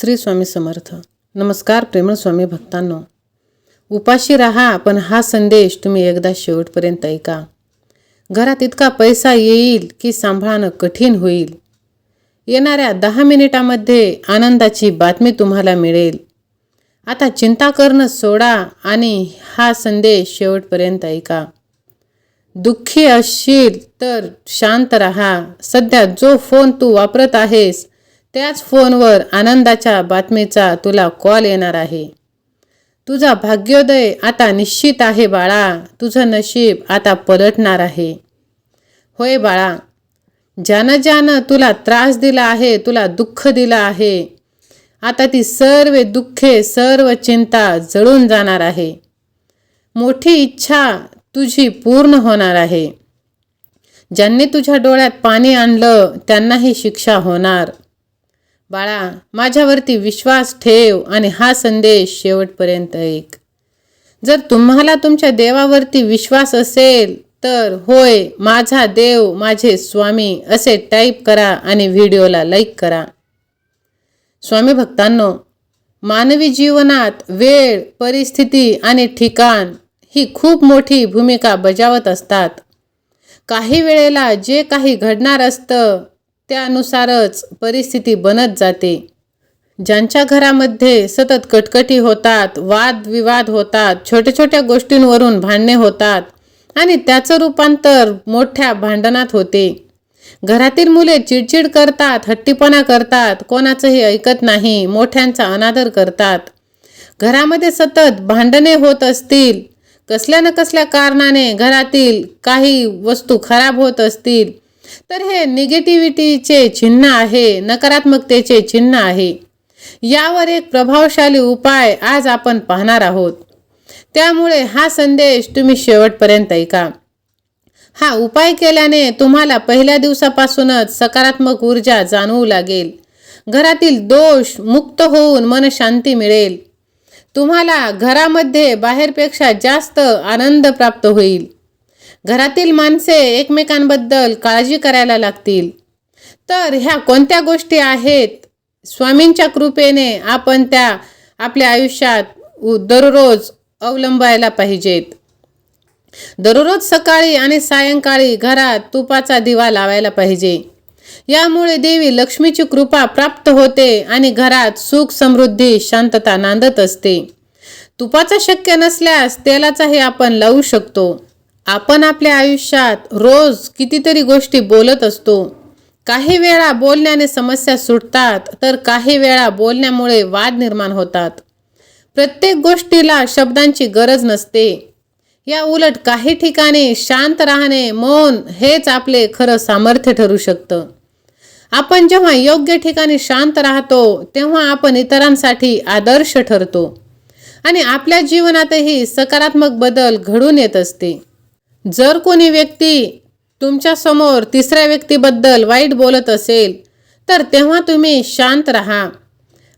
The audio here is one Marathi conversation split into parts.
श्री स्वामी समर्थ. नमस्कार प्रेमळ स्वामी भक्तांनो. उपाशी राहा पण हा संदेश तुम्ही एकदा शेवटपर्यंत ऐका. घरात इतका पैसा येईल की सांभाळणं कठीण होईल. येणाऱ्या दहा मिनिटामध्ये आनंदाची बातमी तुम्हाला मिळेल. आता चिंता करणं सोडा आणि हा संदेश शेवटपर्यंत ऐका. दुःखी असशील तर शांत राहा. सध्या जो फोन तू वापरत आहेस त्याच फोनवर आनंदाच्या बातमीचा तुला कॉल येणार आहे. तुझा भाग्योदय आता निश्चित आहे बाळा. तुझं नशीब आता पलटणार आहे. होय बाळा. ज्यानं ज्यानं तुला त्रास दिला आहे तुला दुःख दिलं आहे आता ती सर्व दुःखे सर्व चिंता जळून जाणार आहे. मोठी इच्छा तुझी पूर्ण होणार आहे. ज्यांनी तुझ्या डोळ्यात पाणी आणलं त्यांनाही शिक्षा होणार. बाळा माझ्यावरती विश्वास ठेव आणि हा संदेश शेवटपर्यंत ऐक. जर तुम्हाला तुमच्या देवावरती विश्वास असेल तर होय माझा देव माझे स्वामी असे टाईप करा आणि व्हिडिओला लाईक करा. स्वामी भक्तांनो मानवी जीवनात वेळ परिस्थिती आणि ठिकाण ही खूप मोठी भूमिका बजावत असतात. काही वेळेला जे काही घडणार असतं त्यानुसारच परिस्थिती बनत जाते. ज्यांच्या घरामध्ये सतत कटकटी होतात वादविवाद होतात छोट्या छोट्या गोष्टींवरून भांडणे होतात आणि त्याचं रूपांतर मोठ्या भांडणात होते. घरातील मुले चिडचिड करतात हट्टीपणा करतात कोणाचंही ऐकत नाही मोठ्यांचा अनादर करतात. घरामध्ये सतत भांडणे होत असतील कसल्या न कसल्या कारणाने घरातील काही वस्तू खराब होत असतील तर हे निगेटिव्हिटीचे चिन्ह आहे नकारात्मकतेचे चिन्ह आहे. यावर एक प्रभावशाली उपाय आज आपण पाहणार आहोत. त्यामुळे हा संदेश तुम्ही शेवटपर्यंत ऐका. हा उपाय केल्याने तुम्हाला पहिल्या दिवसापासूनच सकारात्मक ऊर्जा जाणवू लागेल. घरातील दोष मुक्त होऊन मनशांती मिळेल. तुम्हाला घरामध्ये बाहेरपेक्षा जास्त आनंद प्राप्त होईल. घरातील माणसे एकमेकांबद्दल काळजी करायला लागतील. तर ह्या कोणत्या गोष्टी आहेत? स्वामींच्या कृपेने आपण त्या आपल्या आयुष्यात उ- दररोज अवलंबायला पाहिजेत. दररोज सकाळी आणि सायंकाळी घरात तुपाचा दिवा लावायला पाहिजे. यामुळे देवी लक्ष्मीची कृपा प्राप्त होते आणि घरात सुख समृद्धी शांतता नांदत असते. तुपाचा शक्य नसल्यास तेलाचाही आपण लावू शकतो. आपण आपल्या आयुष्यात रोज कितीतरी गोष्टी बोलत असतो. काही वेळा बोलण्याने समस्या सुटतात तर काही वेळा बोलण्यामुळे वाद निर्माण होतात. प्रत्येक गोष्टीला शब्दांची गरज नसते. या उलट काही ठिकाणी शांत राहणे मौन हेच आपले खरं सामर्थ्य ठरू शकतं. आपण जेव्हा योग्य ठिकाणी शांत राहतो तेव्हा आपण इतरांसाठी आदर्श ठरतो. आणि आपल्या जीवनातही सकारात्मक बदल घडून येत असते. जर कोणी व्यक्ती तुमच्यासमोर तिसऱ्या व्यक्तीबद्दल वाईट बोलत असेल तर तेव्हा तुम्ही शांत राहा.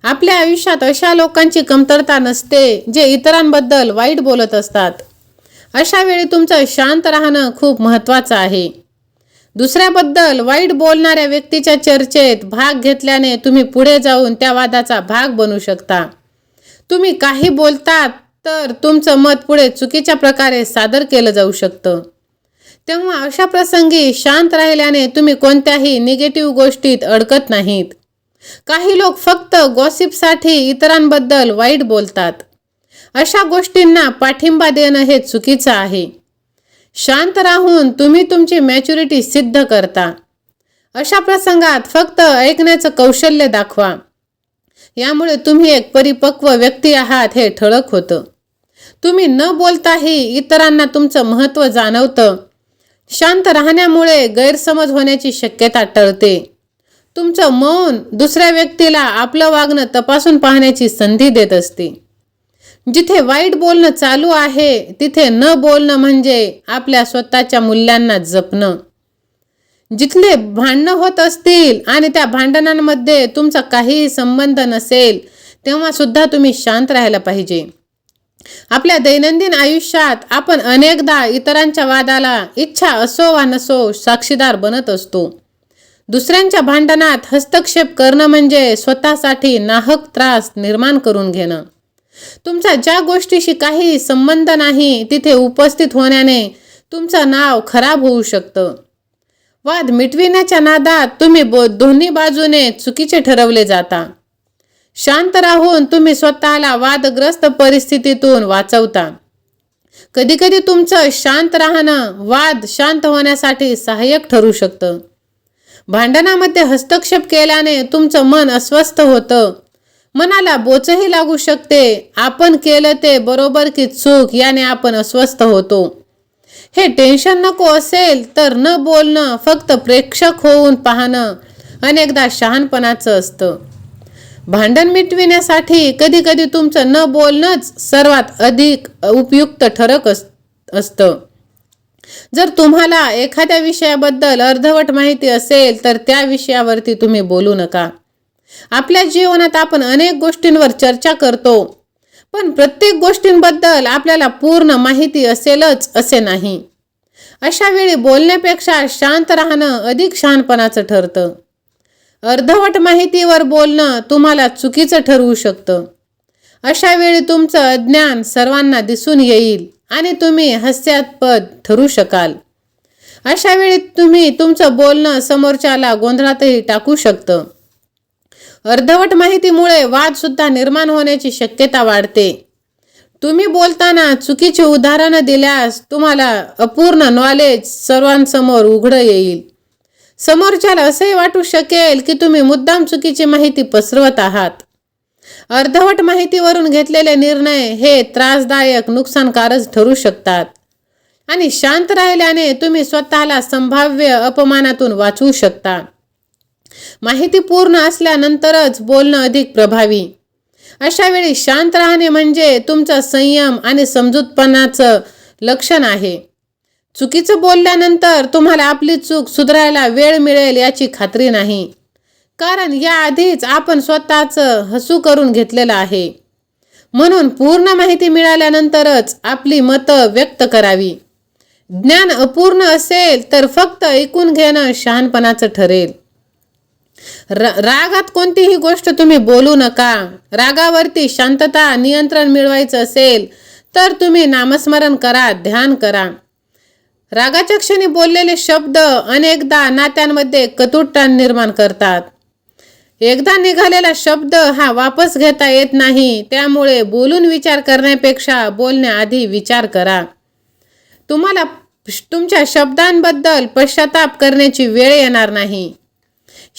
आपल्या आयुष्यात अशा लोकांची कमतरता नसते जे इतरांबद्दल वाईट बोलत असतात. अशा वेळी तुमचं शांत राहणं खूप महत्त्वाचं आहे. दुसऱ्याबद्दल वाईट बोलणाऱ्या व्यक्तीच्या चर्चेत भाग घेतल्याने तुम्ही पुढे जाऊन त्या वादाचा भाग बनू शकता. तुम्ही काही बोलतात तर तुमचं मत पुढे चुकीच्या प्रकारे सादर केलं जाऊ शकतं. तेव्हा अशा प्रसंगी शांत राहिल्याने तुम्ही कोणत्याही निगेटिव्ह गोष्टीत अडकत नाहीत. काही लोक फक्त गॉसिपसाठी इतरांबद्दल वाईट बोलतात. अशा गोष्टींना पाठिंबा देणं हे चुकीचं आहे. शांत राहून तुम्ही तुमची मॅच्युरिटी सिद्ध करता. अशा प्रसंगात फक्त ऐकण्याचं कौशल्य दाखवा. यामुळे तुम्ही एक परिपक्व व्यक्ती आहात हे ठळक होतं. तुम्ही न बोलताही इतरांना तुमचं महत्त्व जाणवतं. शांत राहण्यामुळे गैरसमज होण्याची शक्यता टळते. तुमचं मौन दुसऱ्या व्यक्तीला आपलं वागणं तपासून पाहण्याची संधी देत असते. जिथे वाईट बोलणं चालू आहे तिथे न बोलणं म्हणजे आपल्या स्वतःच्या मूल्यांना जपणं. जिथले भांडणं होत असतील आणि त्या भांडणांमध्ये तुमचा काहीही संबंध नसेल तेव्हा सुद्धा तुम्ही शांत राहायला पाहिजे. आपल्या दैनंदिन आयुष्यात आपण अनेकदा इतरांच्या वादाला इच्छा असो वा नसो साक्षीदार बनत असतो. दुसऱ्यांच्या भांडणात हस्तक्षेप करणं म्हणजे स्वतःसाठी नाहक त्रास निर्माण करून घेणं. तुमचा ज्या गोष्टीशी काही संबंध नाही तिथे उपस्थित होण्याने तुमचं नाव खराब होऊ शकतं. वाद मिटविण्याच्या नादात तुम्ही बो दोन्ही बाजूने चुकीचे ठरवले जाता. शांत राहून तुम्ही स्वतःला वादग्रस्त परिस्थितीतून वाचवता. कधीकधी तुमचं शांत राहणं वाद शांत होण्यासाठी सहाय्यक ठरू शकतं. भांडणामध्ये हस्तक्षेप केल्याने तुमचं मन अस्वस्थ होतं. मनाला बोचही लागू शकते. आपण केलं ते बरोबर की चूक याने आपण अस्वस्थ होतो. हे टेन्शन नको असेल तर न बोलणं फक्त प्रेक्षक होऊन पाहणं अनेकदा शहाणपणाचं असतं. भांडण मिटविण्यासाठी कधी कधी तुमचं न बोलणंच सर्वात अधिक उपयुक्त ठरक अस असतं. जर तुम्हाला एखाद्या विषयाबद्दल अर्धवट माहिती असेल तर त्या विषयावरती तुम्ही बोलू नका. आपल्या जीवनात आपण अनेक गोष्टींवर चर्चा करतो. पण प्रत्येक गोष्टींबद्दल आपल्याला पूर्ण माहिती असेलच असे नाही. अशा वेळी बोलण्यापेक्षा शांत राहणं अधिक शहाणपणाचं ठरतं. अर्धवट माहितीवर बोलणं तुम्हाला चुकीचं ठरवू शकतं. अशा वेळी तुमचं अज्ञान सर्वांना दिसून येईल आणि तुम्ही हास्यास्पद ठरू शकाल. अशा वेळी तुम्ही तुमचं बोलणं समोरच्याला गोंधळातही टाकू शकतं. अर्धवट माहितीमुळे वाद सुद्धा निर्माण होण्याची शक्यता वाढते. तुम्ही बोलताना चुकीचे उदाहरणं दिल्यास तुम्हाला अपूर्ण नॉलेज सर्वांसमोर उघडं येईल. समोरच्याला असंही वाटू शकेल की तुम्ही मुद्दाम चुकीची माहिती पसरवत आहात. अर्धवट माहितीवरून घेतलेले निर्णय हे त्रासदायक नुकसानकारक ठरू शकतात. आणि शांत राहिल्याने तुम्ही स्वतःला संभाव्य अपमानातून वाचवू शकता. माहिती पूर्ण असल्यानंतरच बोलणं अधिक प्रभावी. अशा वेळी शांत राहणे म्हणजे तुमचा संयम आणि समजूतपणाचं लक्षण आहे. चुकीचं बोलल्यानंतर तुम्हाला आपली चूक सुधारायला वेळ मिळेल याची खात्री नाही. कारण याआधीच आपण स्वतःचं हसू करून घेतलेलं आहे. म्हणून पूर्ण माहिती मिळाल्यानंतरच आपली मतं व्यक्त करावी. ज्ञान अपूर्ण असेल तर फक्त ऐकून घेणं शहाणपणाचं ठरेल. र रागात कोणतीही गोष्ट तुम्ही बोलू नका. रागावरती शांतता नियंत्रण मिळवायचं असेल तर तुम्ही नामस्मरण करा ध्यान करा. रागाच्या क्षणी बोललेले शब्द अनेकदा नात्यांमध्ये कटुता निर्माण करतात. एकदा निघालेला शब्द हा वापस घेता येत नाही त्यामुळे बोलून विचार करण्यापेक्षा बोलण्याआधी विचार करा. तुम्हाला तुमच्या शब्दांबद्दल पश्चाताप करण्याची वेळ येणार नाही.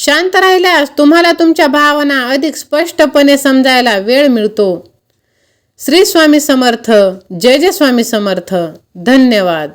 शांत राहिल्यास तुम्हाला तुमच्या भावना अधिक स्पष्टपणे समजायला वेळ मिळतो. श्री स्वामी समर्थ जय जय स्वामी समर्थ. धन्यवाद.